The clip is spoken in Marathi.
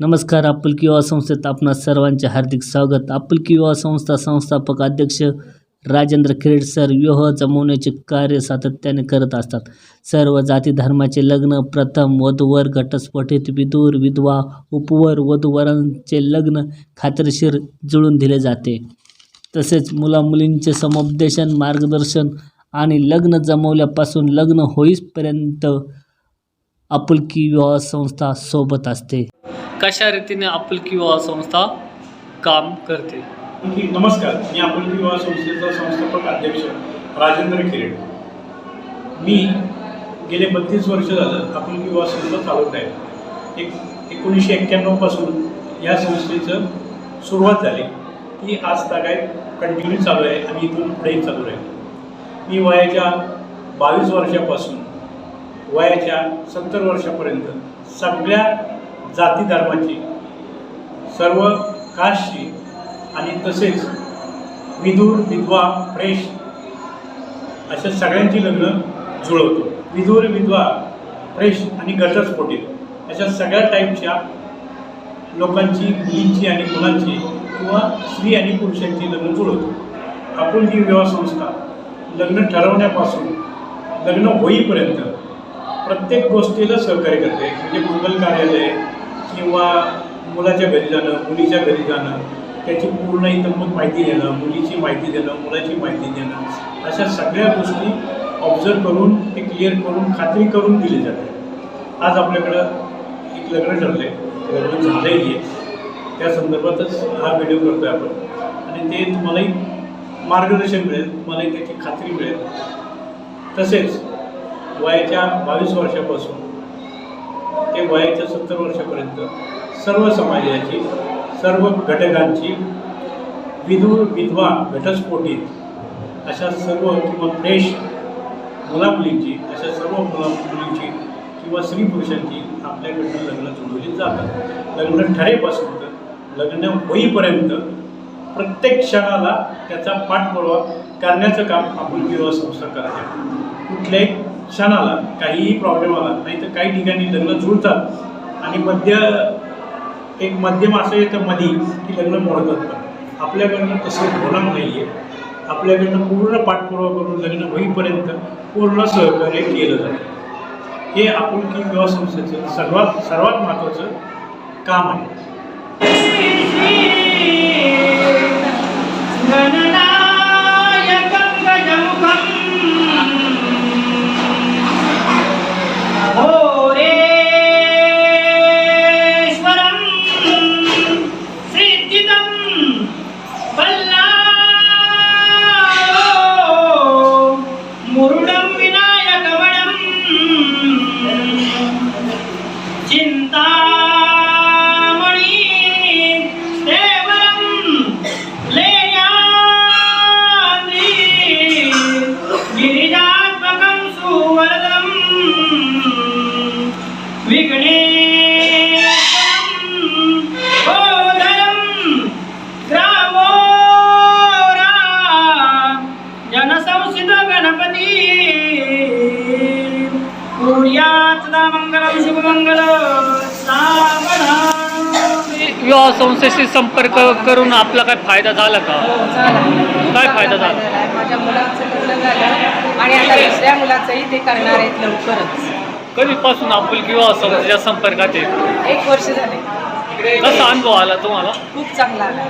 नमस्कार आपुलकी युवा संस्थेत आपणा सर्वांचे हार्दिक स्वागत. आपुलकी युवा संस्था संस्थापक अध्यक्ष राजेंद्र खेड सर विवाह जमवण्याचे कार्य सातत्याने करत असतात. सर्व जाती धर्माचे लग्न प्रथम वधूवर घटस्फोटित विदूर विधवा उपवर वधूवरांचे लग्न खात्रीशीर जुळून दिले जाते. तसेच मुलामुलींचे समुपदेशन मार्गदर्शन आणि लग्न जमवल्यापासून लग्न होईपर्यंत आपुलकी विवाह संस्था सोबत असते. कशा रीतीने आपुलकी विवाह संस्था काम करते? नमस्कार. मी आपुलकी विवाह संस्थेचा संस्थापक अध्यक्ष राजेंद्र किरेड मी गेले बत्तीस वर्ष झालं आपुलकी विवाह संस्था चालवत आहे. एक एकोणीसशे एक्क्याण्णवपासून या संस्थेचं सुरुवात झाली. ती आज तागाय कंटिन्यू चालू आहे आणि इथून पुढेही चालू राहील. मी वयाच्या बावीस वर्षापासून वयाच्या सत्तर वर्षापर्यंत सगळ्या जाती धर्माची सर्व कास्टची आणि तसेच विदूर विधवा फ्रेश अशा सगळ्यांची लग्न जुळवतो. विदूर विधवा फ्रेश आणि घटस्फोटित अशा सगळ्या टाईपच्या लोकांची मुलींची आणि मुलांची किंवा स्त्री आणि पुरुषांची लग्न जुळवतो. आपण ही विवाह संस्था लग्न ठरवण्यापासून लग्न होईपर्यंत प्रत्येक गोष्टीला सहकार्य करते. म्हणजे मंगल कार्यालय किंवा मुलाच्या घरी जाणं मुलीच्या घरी जाणं त्याची पूर्ण इतंभूत माहिती देणं मुलीची माहिती देणं मुलाची माहिती देणं अशा सगळ्या गोष्टी ऑब्झर्व करून ते क्लिअर करून खात्री करून दिली जाते. आज आपल्याकडं एक लग्न ठरलं आहे लग्न झालंही आहे त्या संदर्भातच हा व्हिडिओ करतो आहे आपण. आणि ते तुम्हालाही मार्गदर्शन मिळेल तुम्हालाही त्याची खात्री मिळेल. तसेच वयाच्या बावीस वर्षापासून ते वयाच्या सत्तर वर्षापर्यंत सर्व समाजाची सर्व घटकांची विधू विधवा घटस्फोटीत अशा सर्व किंवा फ्रेश मुलामुलींची अशा सर्व मुलामुलींची किंवा स्त्री पुरुषांची आपल्याकडनं लग्न जुळवली जातात. लग्न ठरेपासून तर लग्न होईपर्यंत प्रत्येक क्षणाला त्याचा पाठपुरावा करण्याचं काम आपण विवाह संस्था करते कुठल्याही क्षण आला काहीही प्रॉब्लेम आला नाही तर काही ठिकाणी लग्न जुळतात आणि मध्य एक मध्यम असं येतं मधी की लग्न मोडतात पण. आपल्याकडनं तसं होणार नाही आहे आपल्याकडनं पूर्ण पाठपुरावा करून लग्न होईपर्यंत पूर्ण सहकार्य केलं जातं. हे आपुलकी विवाह संस्थेचं सर्वात सर्वात महत्त्वाचं काम आहे. 金丹 विवाह संस्थेशी संपर्क करून आपला काय फायदा झाला का? झाला. काय फायदा झाला? माझ्या मुलाचं लग्न झालं आणि आता दुसऱ्या मुलाचंही ते करणार आहेत लवकरच. कधीपासून आपुलकी विवाह संस्थेच्या संपर्कात एक वर्ष झाले. कसा अनुभव आला तुम्हाला? खूप चांगला आला.